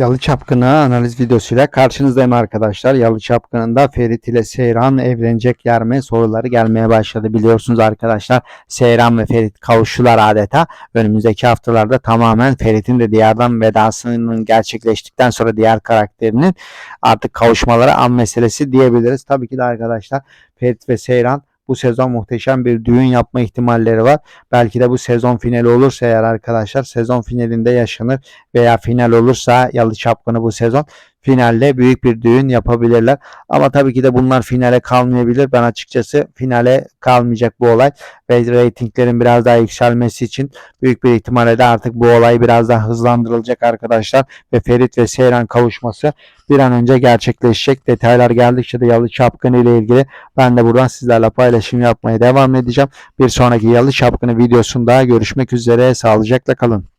Yalı Çapkını analiz videosuyla karşınızdayım arkadaşlar. Yalı Çapkını'nda Ferit ile Seyran evlenecekler mi soruları gelmeye başladı. Biliyorsunuz arkadaşlar Seyran ve Ferit kavuştular adeta. Önümüzdeki haftalarda tamamen Ferit'in de diğerden vedasının gerçekleştikten sonra diğer karakterinin artık kavuşmaları an meselesi diyebiliriz. Tabii ki de arkadaşlar Ferit ve Seyran bu sezon muhteşem bir düğün yapma ihtimalleri var. Belki de bu sezon finali olursa eğer arkadaşlar sezon finalinde yaşanır veya final olursa Yalı Çapkını bu sezon finalde büyük bir düğün yapabilirler. Ama tabii ki de bunlar finale kalmayabilir. Ben açıkçası finale kalmayacak bu olay ve reytinglerin biraz daha yükselmesi için büyük bir ihtimalle de artık bu olay biraz daha hızlandırılacak arkadaşlar ve Ferit ve Seyran kavuşması bir an önce gerçekleşecek. Detaylar geldikçe de Yalı Çapkını ile ilgili ben de buradan sizlerle paylaşım yapmaya devam edeceğim. Bir sonraki Yalı Çapkını videosunda görüşmek üzere. Sağlıcakla kalın.